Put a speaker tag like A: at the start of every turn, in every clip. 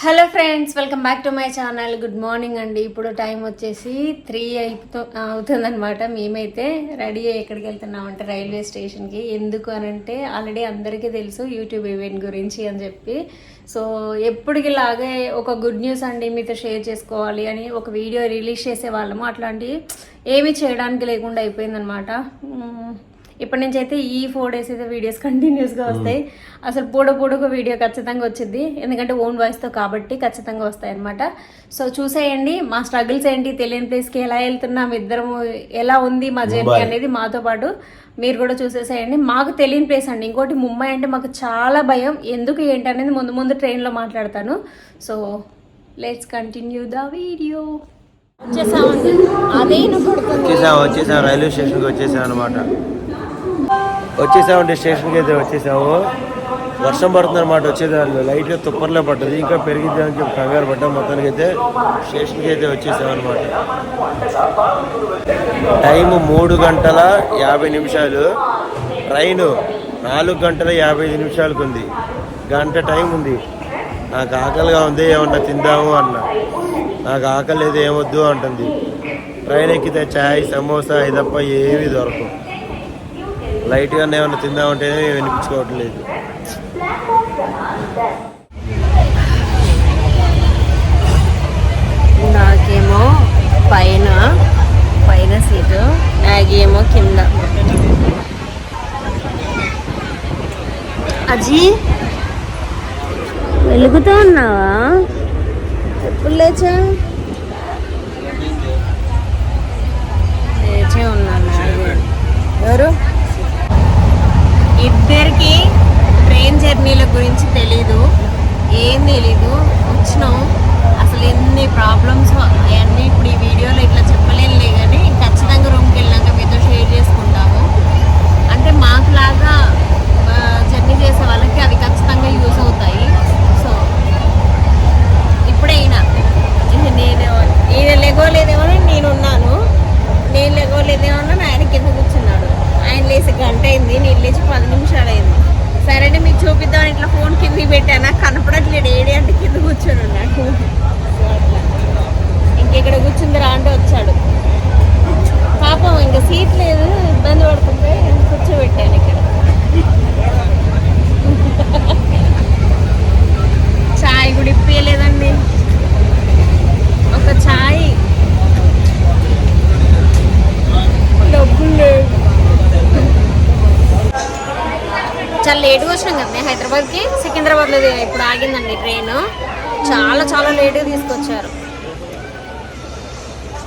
A: Hello friends welcome back to my channel. Good morning అండి. ఇప్పుడు time వచ్చేసి three అయిపోతూ అవుతుందనమాట మేమైతే రెడీ అయ్యి ఎక్కడికి వెళ్తున్నామంటే రైల్వే స్టేషన్కి. ఎందుకు అని అంటే ఆల్రెడీ అందరికీ తెలుసు యూట్యూబ్ ఈవెంట్ గురించి అని చెప్పి. సో ఎప్పటికిలాగే ఒక గుడ్ న్యూస్ అండి మీతో షేర్ చేసుకోవాలి అని ఒక వీడియో రిలీజ్ చేసే వాళ్ళము అట్లాంటివి ఏమీ చేయడానికి లేకుండా అయిపోయిందనమాట ఇప్పటి నుంచి అయితే ఈ ఫోర్ డేస్ అయితే వీడియోస్ కంటిన్యూస్గా వస్తాయి. అసలు పూడ పూడకు వీడియో ఖచ్చితంగా వచ్చింది ఎందుకంటే ఓన్ వాయిస్తో కాబట్టి ఖచ్చితంగా వస్తాయి అనమాట సో చూసేయండి. మా స్ట్రగుల్స్ ఏంటి తెలియని ప్లేస్కి ఎలా వెళ్తున్నాం ఇద్దరం ఎలా ఉంది మా జర్నీ అనేది మాతో పాటు మీరు కూడా చూసేసేయండి. మాకు తెలియని ప్లేస్ అండి. ఇంకోటి ముంబై అంటే మాకు చాలా భయం. ఎందుకు ఏంటి అనేది ముందు ముందు ట్రైన్లో మాట్లాడతాను. So let's continue the video వచ్చేసామండి. అదే
B: వచ్చేసాం వచ్చేసాం. రైల్వే స్టేషన్కి వచ్చేసాం అనమాట వచ్చేసామండి స్టేషన్కి అయితే వచ్చేసాము. వర్షం పడుతుంది అనమాట వచ్చేదాన్ని లైట్గా తుప్పర్లే పడ్డది ఇంకా పెరిగిద్ది అని చెప్పి కంగారు పడ్డాం. మొత్తానికి అయితే స్టేషన్కి అయితే వచ్చేసాం అనమాట టైం మూడు గంటల యాభై నిమిషాలు. ట్రైను నాలుగు గంటల యాభై ఐదు నిమిషాలకు ఉంది. గంట టైం ఉంది. నాకు ఆకలిగా ఉంది ఏమన్నా తిందాము అన్న. నాకు ఆకలి లేదు ఏమొద్దు అంటుంది. ట్రైన్ ఎక్కితే చాయ్ సమోసా ఇదప్ప ఏమీ దొరకవు. లైట్గా ఏమన్నా తిందామంటేనే వినిపించుకోవట్లేదు.
A: నాకేమో పైన పైన సీటు నాగేమో కింద. అజీ వెలుగుతూ ఉన్నావా? ఎప్పుడు లేచా? లేచే ఉన్నాను. ఎవరు ఇద్దరికి ట్రైన్ జర్నీల గురించి తెలీదు ఏం తెలీదు. వచ్చినాం. అసలు ఎన్ని ప్రాబ్లమ్స్ అవన్నీ ఇప్పుడు ఈ వీడియోలో ఇట్లా చెప్పలేనులే కానీ ఖచ్చితంగా రూమ్కి వెళ్ళాక మీతో షేర్ చేసుకుంటాము. అంటే మాకు లాగా జర్నీ చేసే వాళ్ళకి అవి ఖచ్చితంగా యూస్ అవుతాయి. సో ఇప్పుడైనా ఈయన నేను ఈయన లెగోలేదేమో నేను ఉన్నాను నేను లెగోలేదేమో లేదేమో ఆయన కింద కూర్చున్నాడు. ఆయన లేచి గంట అయింది నేను లేచి పది నిమిషాలు అయింది. సరే మీకు చూపిద్దామని ఇట్లా ఫోన్ కింద పెట్టాను? కనపడట్లేడు కూర్చొని ఉన్నాడు. ఇంకెక్కడ కూర్చుందిరా అంటే వచ్చాడు. పాపం ఇంకా సీట్ లేదు ఇబ్బంది పడుతుంటే కూర్చోబెట్టాను ఇక్కడ. చాయ్ కూడా ఇప్పలేదండి ఒక చాయ్. డబ్బులు చాలా లేట్గా వచ్చినాం కదా హైదరాబాద్కి. సికింద్రాబాద్లో ఇప్పుడు ఆగిందండి ట్రైన్. చాలా చాలా లేట్గా తీసుకొచ్చారు.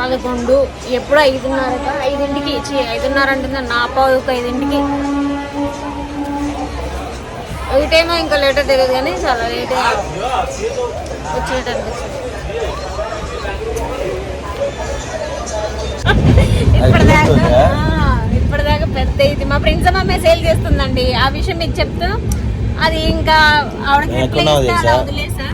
A: పదకొండు ఎప్పుడు ఐదున్నర ఐదింటికి ఛీ, ఐదున్నర అంటుంది నా పావుకు ఐదింటికి. టైం ఇంకా లేట్ తెలియదు కానీ చాలా లేట్ అనిపిస్తుంది. ఇప్పటిదాకా ఇప్పటిదాకా పెద్ద ఇది. మా ఫ్రెండ్స్ అమ్మ మెసేజ్ చేస్తుందండి. ఆ విషయం మీకు చెప్తూ. అది ఇంకా ఆవిడకి ఇస్తే అలా? వదిలేసా?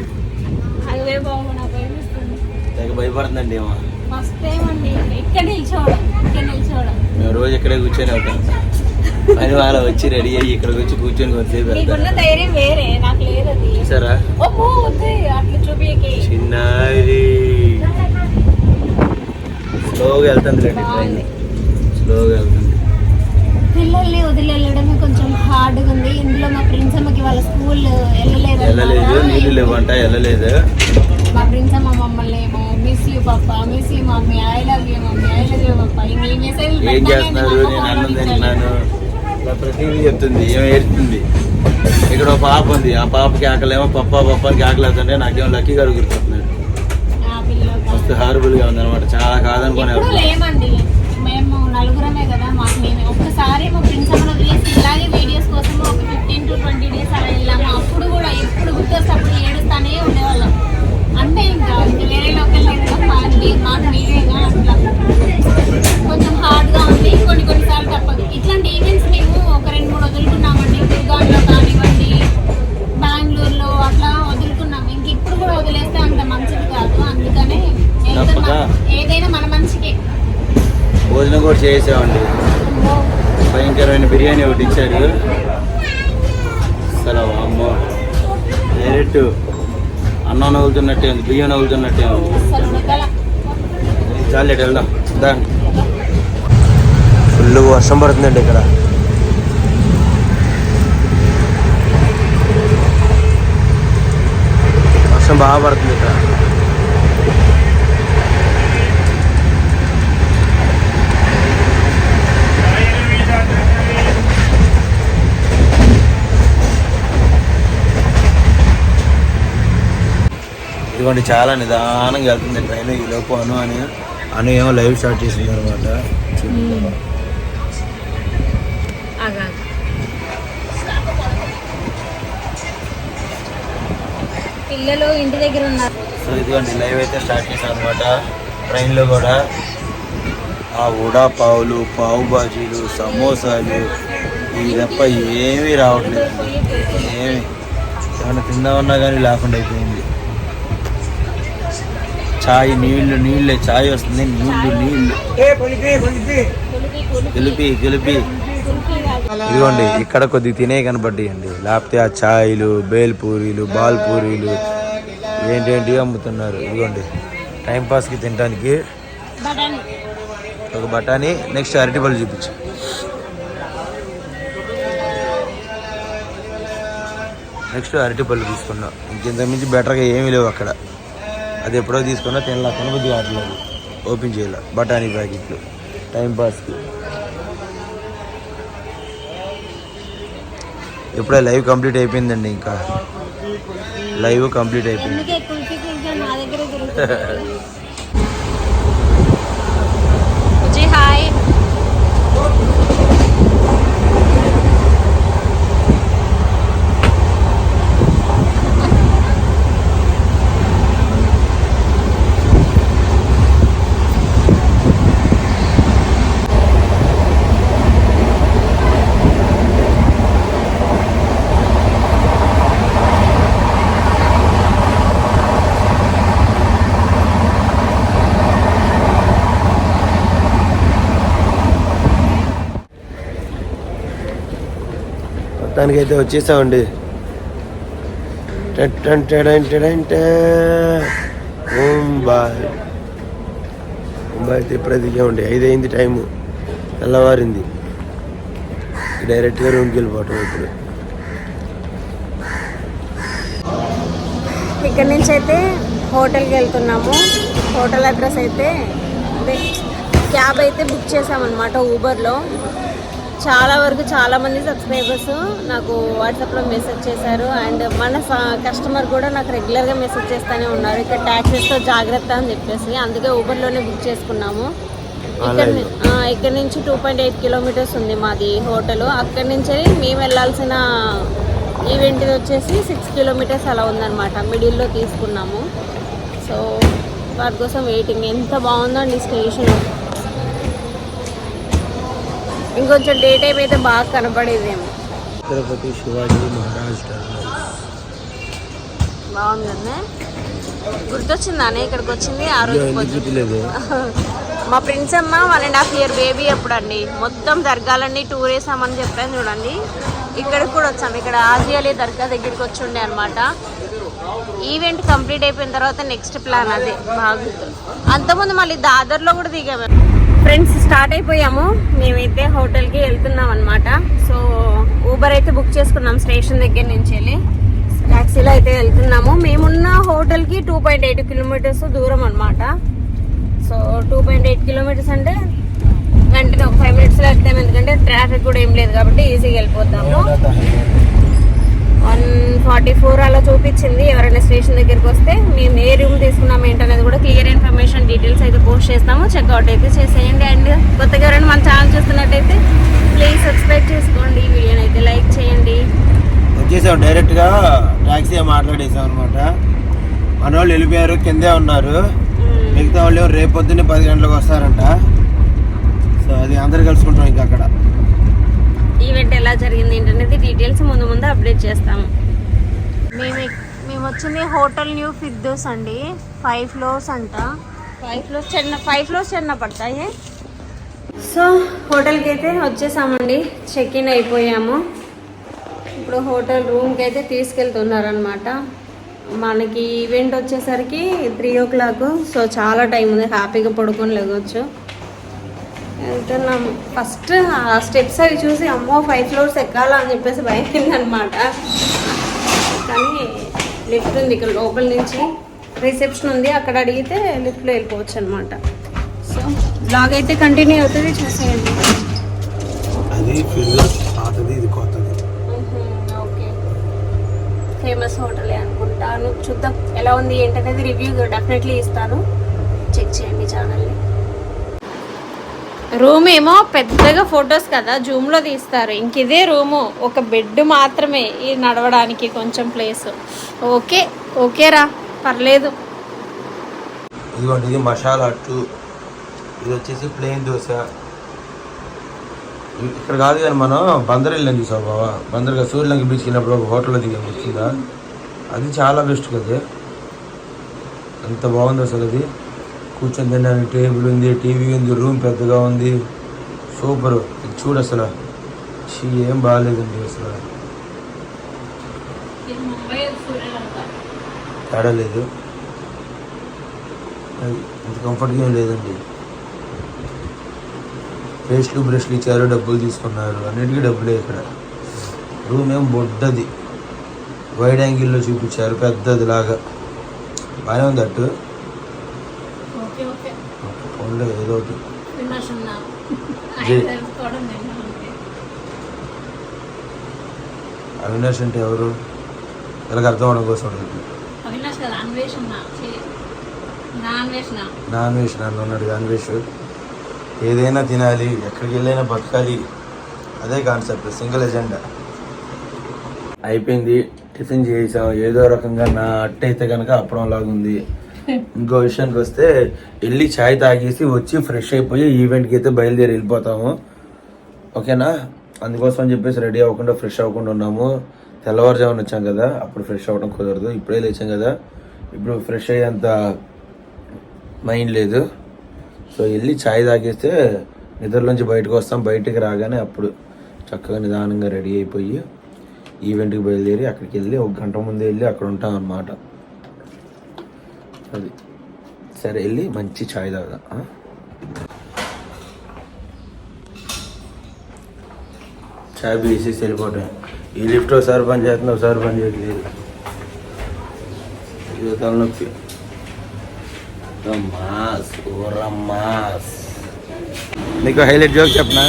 B: తెగ భయపడుతుందండి ఏమో
A: ఫస్ట్ టైం అండి. ఇక్కడ నిల్చోవడం ఇక్కడ నిల్చోవడం.
B: మేము రోజు ఇక్కడే కూర్చొని ఉంటాం పని వాళ్ళ వచ్చి రెడీ అయ్యి ఇక్కడికి వచ్చి కూర్చొని వెళ్తాం.
A: ధైర్యం వేరే నాకు లేదు అది. వద్దు అట్లా చూపియకి.
B: చిన్నది స్లోగా వెళ్తుంది రండి. స్లోగా వెళ్తుంది.
A: పిల్లల్ని వదిలి వెళ్ళడమే కొంచెం హార్డ్గా ఉంది. ఇందులో మా ఫ్రెండ్స్ అమ్మకి వాళ్ళ స్కూల్ వెళ్ళలేదు
B: వెళ్ళలేదు నీళ్ళు లేవంట వెళ్ళలేదు.
A: మా ఫ్రెండ్స్ అమ్మ మమ్మల్ని యూ పప్ప miss you mummy I love you mummy I love you పప్ప ఇంక ఈ మెసేజ్
B: ఏం చేస్తున్నారు? నేను అన్నం తింటున్నాను. ఇలా ప్రతిదీ చెప్తుంది ఏమో ఏడుతుంది ఇక్కడ ఒక పాప ఉంది ఆ పాపకి ఆకలేమో పప్ప పప్పానికి ఆకలి అవుతుంటే నాకేమో లక్కీ గారు గుర్తున్నాడు మస్తు హారబుల్గా ఉంది అనమాట చాలా కాదనుకునే
A: మేము నలుగురమే కదా మాకు మేము. ఒక్కసారి మా ఫ్రెండ్స్ అమ్మ ఇలాగే వీడియోస్ కోసం ఒక ఫిఫ్టీన్ టు ట్వంటీ డేస్ అలా వెళ్ళాము. అప్పుడు కూడా ఎప్పుడు గుర్తొస్తే అప్పుడు ఏడుస్తానే ఉండేవాళ్ళం. అంటే ఇంకా వేరే లోకల్ మాది మాకు మీరేగా అట్లా. కొంచెం హార్డ్గా ఉంది. కొన్ని కొన్నిసార్లు తప్పదు. ఇట్లాంటి ఈవెంట్స్ మేము ఒక రెండు మూడు వదులుకున్నామండి. గుర్గాన్లో కానివ్వండి బెంగళూరులో అట్లా వదులుకున్నాం ఇంక ఇప్పుడు కూడా వదిలేస్తే అంత మంచిది కాదు. అందుకనే? ఏదైనా మన మంచికే.
B: భోజనం కూడా చేసామండి భయంకరమైన బిర్యానీ ఒకటి ఇచ్చారు. అసలు అమ్మో. డైరెక్ట్ అన్నం నవ్వుతున్నట్టే ఉంది బియ్యం నవ్వుతున్నట్టే ఉంది. చాలు వెళ్దాం. దాన్ని ఫుల్ వర్షం పడుతుందండి ఇక్కడ. వర్షం బాగా పడుతుంది ఇక్కడ ఇదిగోండి చాలా నిదానంగా వెళ్తుంది ట్రైన్. ఈ లోపు అను అని అను ఏమో లైవ్ స్టార్ట్ చేసింది అనమాట.
A: పిల్లలు ఇంటి దగ్గర ఉన్నారు.
B: సో ఇదిగోండి లైవ్ అయితే స్టార్ట్ చేశాను అనమాట. ట్రైన్లో కూడా ఆ ఉడా పావులు పావు బాజీలు సమోసాలు ఇవి తప్ప ఏమీ రావట్లేదు. ఏమి. ఏమన్నా తిందామన్నా కానీ లేకుండా అయిపోయింది. చాయ్ నీళ్ళు నీళ్ళే చాయ్ వస్తుంది. నీళ్ళు నీళ్ళు గెలిపి గెలిపి. ఇదిగోండి ఇక్కడ కొద్ది తినే కనబడ్డాయండి. లేకపోతే ఆ ఛాయ్లు బేల్పూరీలు బాల్పూరీలు ఏంటేంటి అమ్ముతున్నారు? ఇదిగోండి టైం పాస్కి తినడానికి ఒక బఠానీ నెక్స్ట్ అరటిపళ్ళు చూపించు. నెక్స్ట్ అరటిపళ్ళు తీసుకున్నాం. ఇంకింత మించి బెటర్గా ఏమీ లేవు అక్కడ. అది ఎప్పుడో తీసుకున్నా తినలా తినబుద్ధి కావట్లేదు. ఓపెన్ చేయాల. బఠానీ ప్యాకెట్లు. టైం పాస్కి ఇప్పుడే లైవ్ కంప్లీట్ అయిపోయిందండి ఇంకా. లైవ్ కంప్లీట్ అయిపోయింది. మొత్తానికి అయితే వచ్చేసామండి. టన్ టన్ టడన్ అయితే ఇప్పుడే దిగామండి ఐదు అయింది టైము. తెల్లవారింది. డైరెక్ట్గా రూమ్కి వెళ్ళిపోవటం ఇప్పుడు.
A: ఇక్కడ నుంచి అయితే హోటల్కి వెళ్తున్నాము. హోటల్ అడ్రస్ అయితే క్యాబ్ అయితే బుక్ చేసామన్నమాట ఊబర్లో. చాలా వరకు చాలా మంది సబ్స్క్రైబర్స్ నాకు వాట్సాప్లో మెసేజ్ చేశారు. అండ్ మన కస్టమర్ కూడా నాకు రెగ్యులర్గా మెసేజ్ చేస్తూనే ఉన్నారు. ఇక్కడ ట్యాక్సెస్తో జాగ్రత్త అని చెప్పేసి అందుకే ఊబర్లోనే బుక్ చేసుకున్నాము. ఇక్కడ ఇక్కడ నుంచి టూ పాయింట్ ఎయిట్ కిలోమీటర్స్ ఉంది మాది హోటల్ అక్కడి నుంచి మేము వెళ్ళాల్సిన ఈవెంట్ వచ్చేసి సిక్స్ కిలోమీటర్స్ అలా ఉందన్నమాట. మిడిల్లో తీసుకున్నాము. సో వాటి కోసం వెయిటింగ్ ఎంత బాగుందండి స్టేషన్ ఇంకొంచెం డే టైం అయితే బాగా కనపడేదేమో.
B: తిరుపతి శివాజీ మహారాజ్ టెర్మినల్
A: బాగుంది కదా? గుర్తొచ్చిందానే ఇక్కడికి వచ్చింది? ఆ రోజు మా ఫ్రెండ్స్ అమ్మ one and half year baby ఎప్పుడండి మొత్తం దర్గాలన్నీ టూర్ వేసామని చెప్పాను చూడండి. ఇక్కడికి కూడా వచ్చాము ఇక్కడ ఆజియాలి దర్గా దగ్గరికి వచ్చి ఉండే అనమాట ఈవెంట్ కంప్లీట్ అయిపోయిన తర్వాత నెక్స్ట్ ప్లాన్ అదే. బాగా అంతకుముందు మళ్ళీ దాదర్లో కూడా దిగాము ఫ్రెండ్స్ స్టార్ట్ అయిపోయాము. మేమైతే హోటల్కి వెళ్తున్నాం అనమాట సో ఊబర్ అయితే బుక్ చేసుకున్నాం స్టేషన్ దగ్గర నుంచి వెళ్ళి. ట్యాక్సీలో అయితే వెళ్తున్నాము. మేమున్న హోటల్కి టూ పాయింట్ ఎయిట్ కిలోమీటర్స్ దూరం అనమాట so two point eight kilometres అంటే వెంటనే ఒక ఫైవ్ మినిట్స్లో వెళ్తాం. ఎందుకంటే ట్రాఫిక్ కూడా ఏం లేదు కాబట్టి ఈజీగా వెళ్ళిపోతాము. వన్ ఫార్టీ ఫోర్ అలా చూపించింది. ఎవరైనా స్టేషన్ దగ్గరికి వస్తే మేము ఏ రూమ్ తీసుకున్నాం ఏంటనేది కూడా క్లియర్ ఇన్ఫర్మేషన్ డీటెయిల్స్ అయితే పోస్ట్ చేస్తాము. చెక్అవుట్ అయితే చేసేయండి అండ్ కొత్తగా ఎవరైనా మన ఛానల్ చూస్తున్నట్టయితే ప్లీజ్ సబ్స్క్రైబ్ చేసుకోండి. ఈ వీడియోని అయితే లైక్ చేయండి.
B: వచ్చేసాం డైరెక్ట్గా టాక్సీ మాట్లాడేసాం అనమాట మన వాళ్ళు వెళ్ళిపోయారు కిందే ఉన్నారు. మిగతా వాళ్ళు రేపు పొద్దున్నే పది గంటలకు వస్తారంట. సో అది అందరు కలుసుకుంటాం ఇంకా అక్కడ.
A: ఈవెంట్ ఎలా జరిగింది ఏంటనేది డీటెయిల్స్ ముందు ముందు అప్డేట్ చేస్తాము. మేము మేము వచ్చింది హోటల్ న్యూ ఫిర్దోస్ అండి. ఫైవ్ ఫ్లోర్స్ అంట. ఫైవ్ ఫ్లోర్స్ చిన్న ఫైవ్ ఫ్లోర్స్ చిన్న పడతాయి సో హోటల్కి అయితే వచ్చేసామండి. చెక్ ఇన్ అయిపోయాము. ఇప్పుడు హోటల్ రూమ్కి అయితే తీసుకెళ్తున్నారనమాట మనకి ఈవెంట్ వచ్చేసరికి త్రీ ఓ క్లాక్. సో చాలా టైం ఉంది. హ్యాపీగా పడుకొని లేవచ్చు వెళ్తున్నాం ఫస్ట్ ఆ స్టెప్స్ అవి చూసి అమ్మో ఫైవ్ ఫ్లోర్స్ ఎక్కాలా అని చెప్పేసి భయం అనమాట కానీ లిఫ్ట్ ఉంది ఇక్కడ లోపల నుంచి. రిసెప్షన్ ఉంది అక్కడ అడిగితే లిఫ్ట్లో వెళ్ళిపోవచ్చు అనమాట సో బ్లాగ్ అయితే కంటిన్యూ అవుతుంది చూసేయండి.
B: అది ఫిల్ పాతది ఇది కొత్తది.
A: ఓకే. ఫేమస్ హోటలే అనుకుంటాను. చూద్దాం ఎలా ఉంది ఏంటనేది రివ్యూ డెఫినెట్లీ ఇస్తాను. చెక్ చేయండి ఛానల్ని రూమ్ ఏమో పెద్దగా ఫొటోస్ కదా జూమ్లో తీస్తారు. ఇంక ఇదే రూము ఒక బెడ్ మాత్రమే ఈ నడవడానికి కొంచెం ప్లేస్. ఓకే ఓకేరా పర్లేదు.
B: ఇదిగోండి ఇది మసాలా అట్టు. ఇది వచ్చేసి ప్లెయిన్ దోశ. ఇక్కడ కాదు కానీ మనం బందర్ వెళ్ళాం చూసావు బావా? బందర్గా సూర్యలంక బీచ్కి వెళ్ళినప్పుడు ఒక హోటల్లో దిగాం వచ్చిందా? అది చాలా బెస్ట్ కదా. ఎంత బాగుంది అసలు అది. కూర్చొని తినడానికి టేబుల్ ఉంది టీవీ ఉంది రూమ్ పెద్దగా ఉంది. సూపర్. ఇది చూడు అసలు. ఛీ, ఏం బాగాలేదండి అసలు. తేడా లేదు. అది అంత కంఫర్ట్గా ఏం లేదండి. పేస్ట్లు బ్రష్లు ఇచ్చారు డబ్బులు తీసుకున్నారు. అన్నిటికీ డబ్బులే ఇక్కడ. రూమ్ ఏం బొడ్డది. వైడ్ యాంగిల్లో చూపించారు. పెద్దది లాగా. బాగానే ఉంది అట్టు
A: ఓకే ఓకే
B: ఫోన్లో ఏదో ఒకటి
A: విమర్శన్నా
B: జై. అవినాష్ అంటే ఎవరు? వీళ్ళకి అర్థం అవడం కోసం అడుగుతుంది
A: అవినాష్ కదా అన్వేషణ
B: నాన్ వెజ్ నన్ను ఉన్నాడు నాన్ వెజ్ ఏదైనా తినాలి ఎక్కడికి వెళ్ళైనా బతకాలి. అదే కాన్సెప్ట్ సింగిల్ ఎజెండా అయిపోయింది టిఫిన్ చేసాం. ఏదో రకంగా నా అట్ట అయితే కనుక అప్పడం లాగుంది ఇంకో విషయానికి వస్తే వెళ్ళి ఛాయ్ తాగేసి వచ్చి ఫ్రెష్ అయిపోయి ఈవెంట్కి అయితే బయలుదేరి వెళ్ళిపోతాము. ఓకేనా? అందుకోసం అని చెప్పేసి రెడీ అవ్వకుండా ఫ్రెష్ అవ్వకుండా ఉన్నాము. తెల్లవారుజామున వచ్చాం కదా అప్పుడు ఫ్రెష్ అవ్వడం కుదరదు. ఇప్పుడే లేచాం కదా. ఇప్పుడు ఫ్రెష్ అయ్యేంత మైండ్ లేదు. సో వెళ్ళి ఛాయ్ తాగేస్తే నిద్రలోంచి బయటకు వస్తాం. బయటికి రాగానే అప్పుడు చక్కగా నిదానంగా రెడీ అయిపోయి ఈవెంట్కి బయలుదేరి అక్కడికి వెళ్ళి ఒక గంట ముందు వెళ్ళి అక్కడ ఉంటాం అన్నమాట. అది. సరే వెళ్ళి మంచి ఛాయ్ తాగుదాం. ఛాయ్ వేసేసి వెళ్ళిపోవటం ఈ లిఫ్ట్ ఒకసారి పని చేస్తుంది ఒకసారి పని చేయట్లేదు. ఇది తలనొప్పి. మాస్ మాస్ నీకు హైలైట్ జోక్ చెప్పనా?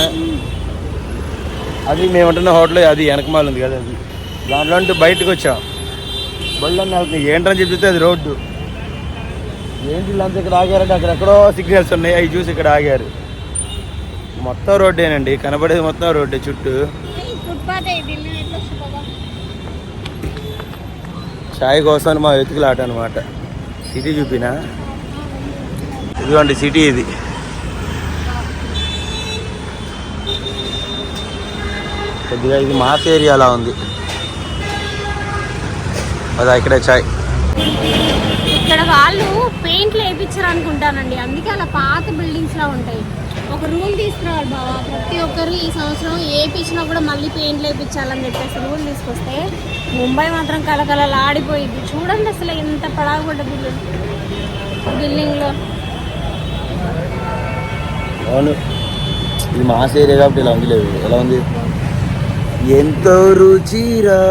B: అది మేము ఉంటున్న హోటల్ అది వెనకమాల ఉంది కదా అది. దాంట్లో బయటకు వచ్చాం. బళ్ళు నాకు ఏంటని చెప్తే అది రోడ్డు. ఏంటి వీళ్ళంతా ఇక్కడ ఆగారంటే అక్కడెక్కడో సిగ్నల్స్ ఉన్నాయి. అవి చూసి ఇక్కడ ఆగారు. మొత్తం రోడ్డేనండి కనబడేది మొత్తం రోడ్డే చుట్టూ. చాయ్ కోసం మా వెతుకులాట అనమాట సిటీ చూపినా? ఇదిగోండి సిటీ ఇది. కొద్దిగా ఇది మాస్ ఏరియాలా ఉంది. అదా ఇక్కడే చాయ్
A: ఇక్కడ వాళ్ళు పెయింట్లు వేయించారు అనుకుంటానండి అందుకే అలా పాత బిల్డింగ్స్ లా ఉంటాయి. ఒక రూల్ తీసుకురావాలి బాబా ప్రతి ఒక్కరు ఈ సంవత్సరం వేయించినా కూడా మళ్ళీ పెయింట్లు వేయించాలని చెప్పేసి రూల్ తీసుకొస్తే ముంబై మాత్రం కలకలలాడిపోయింది చూడండి అసలు ఎంత పడాగపడ్డ బిల్డింగ్. బిల్డింగ్లో.
B: అవును. ఇది మాస్ ఏరియా కాబట్టి ఇలా ఉంది లేదు. ఎలా ఉంది? ఎంతో రుచిరా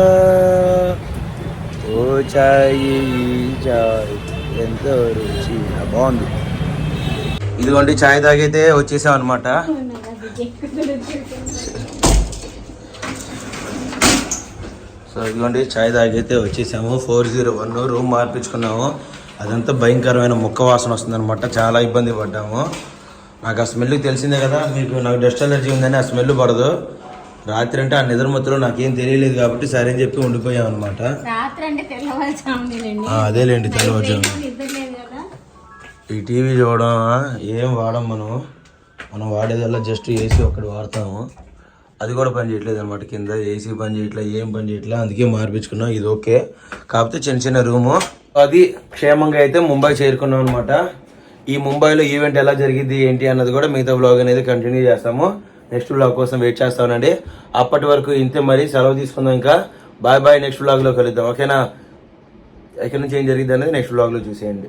B: ఓ చాయి చాయ్. ఎంతో రుచి బాగుంది. ఇదిగోండి చాయ్ తాగైతే వచ్చేసాం అనమాట సో ఇదిగోండి చాయ్ తాగైతే వచ్చేసాము. ఫోర్ జీరో వన్ రూమ్ మార్పించుకున్నాము. అదంతా భయంకరమైన ముక్క వాసన వస్తుందన్నమాట. చాలా ఇబ్బంది పడ్డాము. నాకు ఆ స్మెల్ తెలిసిందే కదా మీకు నాకు డస్ట్ అలర్జీ ఉందని ఆ స్మెల్ పడదు. రాత్రి అంటే ఆ నిద్రమత్తులో నాకేం తెలియలేదు కాబట్టి సరే అని చెప్పి ఉండిపోయాం అనమాట అదేలేండి తెల్లవారుజాము ఈ టీవీ చూడడం ఏం వాడం మనం? మనం వాడేదల్లా జస్ట్ ఏసీ ఒక్కటి వాడతాము. అది కూడా పని చేయట్లేదు అనమాట కింద. ఏసీ పని చేయట్లేదు ఏం పని చేయట్లేదు అందుకే మార్పించుకున్నాం. ఇది ఓకే. కాకపోతే చిన్న చిన్న రూము. అది క్షేమంగా అయితే ముంబై చేరుకున్నాం అనమాట ఈ ముంబైలో ఈవెంట్ ఎలా జరిగింది ఏంటి అన్నది కూడా మిగతా బ్లాగ్ అనేది కంటిన్యూ చేస్తాము. నెక్స్ట్ బ్లాగ్ కోసం వెయిట్ చేస్తానండి. అప్పటి వరకు ఇంతే మరి సెలవు తీసుకుందాం ఇంకా. బాయ్ బాయ్ నెక్స్ట్ బ్లాగ్లో కలుద్దాం. ఓకేనా ఎక్కడి నుంచి ఏం జరిగింది అనేది నెక్స్ట్ బ్లాగ్లో చూసేయండి.